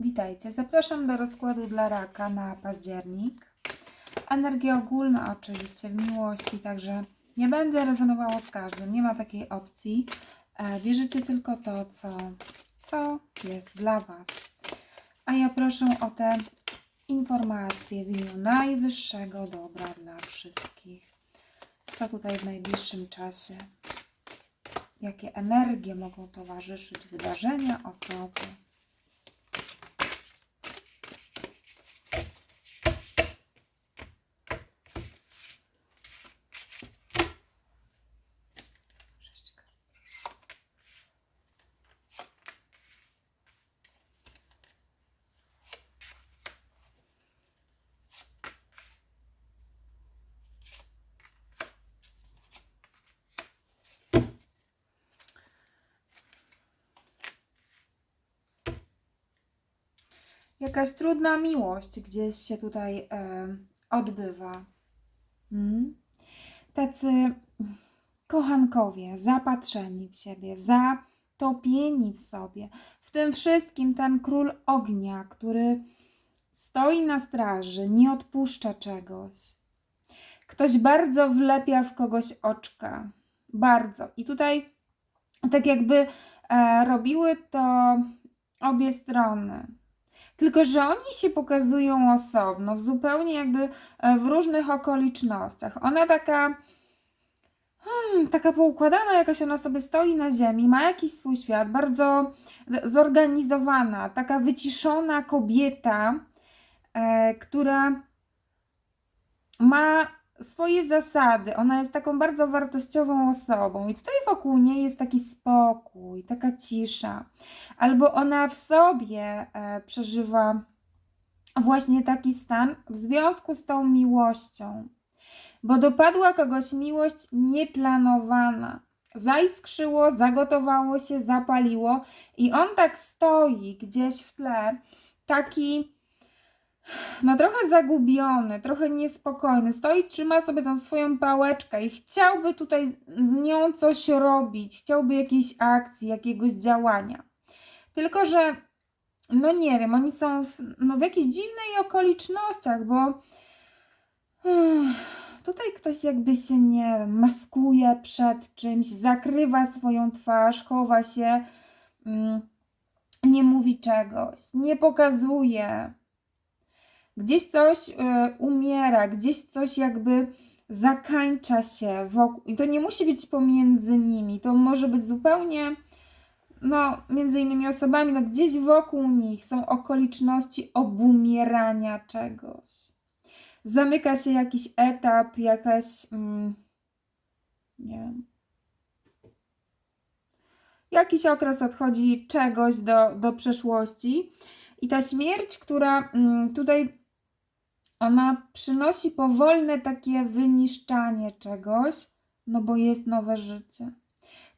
Witajcie, zapraszam do rozkładu dla raka na październik. Energia ogólna oczywiście w miłości, także nie będzie rezonowało z każdym, nie ma takiej opcji. E, Wierzycie tylko to, co, co jest dla Was. A ja proszę o te informacje w imieniu najwyższego dobra dla wszystkich. Co tutaj w najbliższym czasie? Jakie energie mogą towarzyszyć wydarzenia, osoby? Jakaś trudna miłość gdzieś się tutaj e, odbywa. Mm. Tacy kochankowie, zapatrzeni w siebie, zatopieni w sobie. W tym wszystkim ten król ognia, który stoi na straży, nie odpuszcza czegoś. Ktoś bardzo wlepia w kogoś oczka. Bardzo. I tutaj tak jakby e, robiły to obie strony. Tylko, że oni się pokazują osobno, w zupełnie jakby e, w różnych okolicznościach. Ona taka, hmm, taka poukładana, jakaś ona sobie stoi na ziemi, ma jakiś swój świat, bardzo zorganizowana, taka wyciszona kobieta, e, która ma swoje zasady. Ona jest taką bardzo wartościową osobą, i tutaj wokół niej jest taki spokój, taka cisza. Albo ona w sobie e, przeżywa właśnie taki stan w związku z tą miłością, bo dopadła kogoś miłość nieplanowana. Zaiskrzyło, zagotowało się, zapaliło, i on tak stoi gdzieś w tle, taki no trochę zagubiony, trochę niespokojny. Stoi, trzyma sobie tą swoją pałeczkę i chciałby tutaj z nią coś robić, chciałby jakiejś akcji, jakiegoś działania. Tylko, że no nie wiem, oni są w, no w jakichś dziwnych okolicznościach, bo hmm, tutaj ktoś jakby się, nie maskuje przed czymś, zakrywa swoją twarz, chowa się, mm, nie mówi czegoś, nie pokazuje gdzieś coś y, umiera, gdzieś coś jakby zakańcza się wokół. I to nie musi być pomiędzy nimi, to może być zupełnie, no, między innymi osobami, no, gdzieś wokół nich są okoliczności obumierania czegoś. Zamyka się jakiś etap, jakaś, mm, nie wiem, jakiś okres odchodzi czegoś do, do przeszłości. I ta śmierć, która mm, tutaj ona przynosi powolne takie wyniszczanie czegoś, no bo jest nowe życie.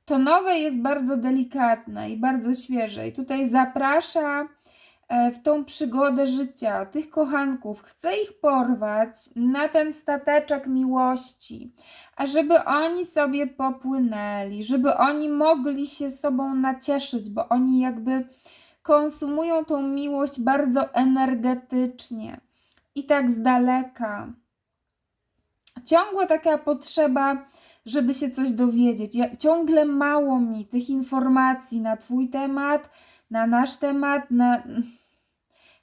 To nowe jest bardzo delikatne i bardzo świeże. I tutaj zaprasza e, w tą przygodę życia tych kochanków, chce ich porwać na ten stateczek miłości, a żeby oni sobie popłynęli, żeby oni mogli się sobą nacieszyć, bo oni jakby konsumują tą miłość bardzo energetycznie i tak z daleka. Ciągła taka potrzeba, żeby się coś dowiedzieć. Ja, ciągle mało mi tych informacji na Twój temat, na nasz temat, na.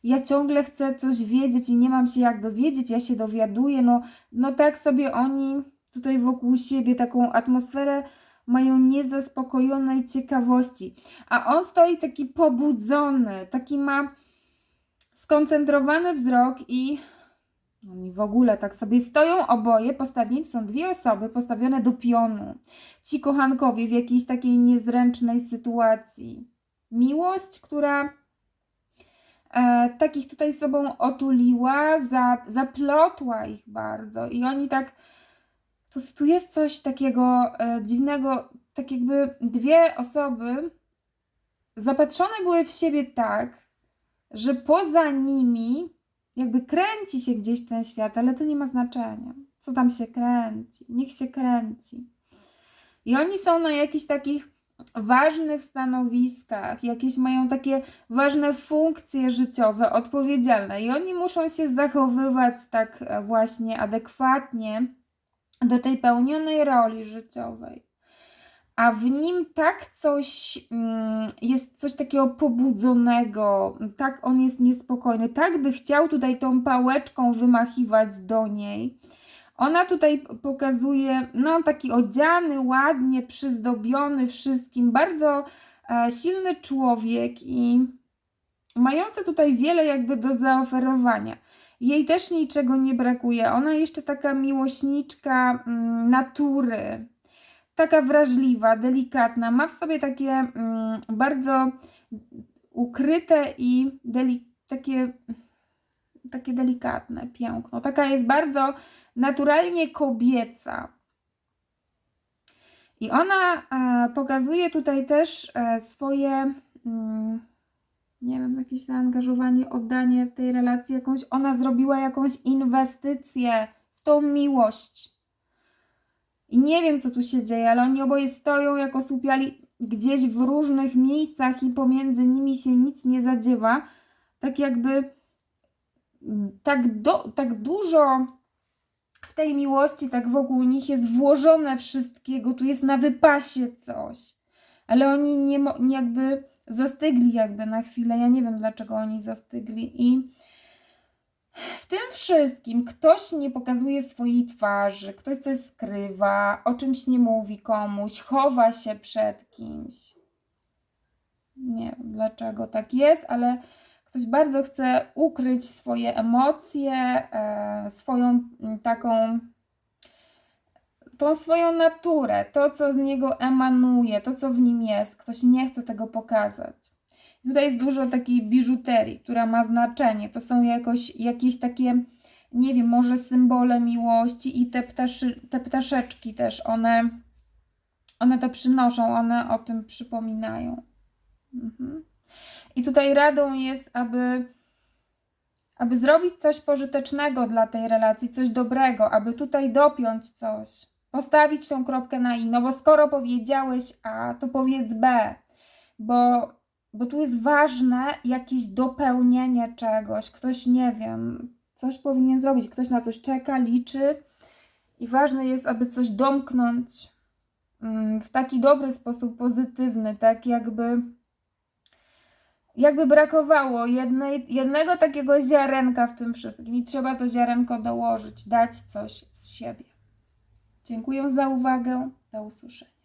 Ja ciągle chcę coś wiedzieć i nie mam się jak dowiedzieć, ja się dowiaduję. No, no tak sobie oni tutaj wokół siebie taką atmosferę mają niezaspokojonej ciekawości. A on stoi taki pobudzony, taki ma skoncentrowany wzrok i oni w ogóle tak sobie stoją oboje, postawieni są dwie osoby postawione do pionu. Ci kochankowie w jakiejś takiej niezręcznej sytuacji. Miłość, która e, takich tutaj sobą otuliła, za, zaplotła ich bardzo i oni tak tu, tu jest coś takiego e, dziwnego, tak jakby dwie osoby zapatrzone były w siebie tak, że poza nimi jakby kręci się gdzieś ten świat, ale to nie ma znaczenia. Co tam się kręci? Niech się kręci. I oni są na jakichś takich ważnych stanowiskach, jakieś mają takie ważne funkcje życiowe, odpowiedzialne i oni muszą się zachowywać tak e, właśnie adekwatnie do tej pełnionej roli życiowej. A w nim tak coś mm, jest coś takiego pobudzonego, tak on jest niespokojny, tak by chciał tutaj tą pałeczką wymachiwać do niej. Ona tutaj pokazuje, no taki odziany, ładnie przyzdobiony wszystkim, bardzo e, silny człowiek i mający tutaj wiele jakby do zaoferowania. Jej też niczego nie brakuje. Ona jeszcze taka miłośniczka mm, natury, taka wrażliwa, delikatna. Ma w sobie takie mm, bardzo ukryte i takie, takie delikatne piękno. Taka jest bardzo naturalnie kobieca. I ona e, pokazuje tutaj też e, swoje, mm, nie wiem, jakieś zaangażowanie, oddanie w tej relacji, jakąś, ona zrobiła jakąś inwestycję w tą miłość. I nie wiem, co tu się dzieje, ale oni oboje stoją jako słupiali gdzieś w różnych miejscach i pomiędzy nimi się nic nie zadziewa. Tak jakby tak, do, tak dużo w tej miłości, tak wokół nich jest włożone wszystkiego, tu jest na wypasie coś. Ale oni nie jakby zastygli jakby na chwilę. Ja nie wiem, dlaczego oni zastygli. I w tym wszystkim ktoś nie pokazuje swojej twarzy, ktoś coś skrywa, o czymś nie mówi komuś, chowa się przed kimś. Nie wiem dlaczego tak jest, ale ktoś bardzo chce ukryć swoje emocje, e, swoją taką, tą swoją naturę, to co z niego emanuje, to co w nim jest. Ktoś nie chce tego pokazać. Tutaj jest dużo takiej biżuterii, która ma znaczenie. To są jakoś, jakieś takie, nie wiem, może symbole miłości i te, ptaszy, te ptaszeczki też, one, one to przynoszą, one o tym przypominają. Mhm. I tutaj radą jest, aby, aby zrobić coś pożytecznego dla tej relacji, coś dobrego, aby tutaj dopiąć coś, postawić tą kropkę na i, no bo skoro powiedziałeś A, to powiedz B, bo, bo tu jest ważne jakieś dopełnienie czegoś, ktoś nie wiem, coś powinien zrobić, ktoś na coś czeka, liczy i ważne jest, aby coś domknąć mm, w taki dobry sposób, pozytywny, tak jakby jakby brakowało jednej, jednego takiego ziarenka w tym wszystkim i trzeba to ziarenko dołożyć, dać coś z siebie. Dziękuję za uwagę. Do usłyszenia.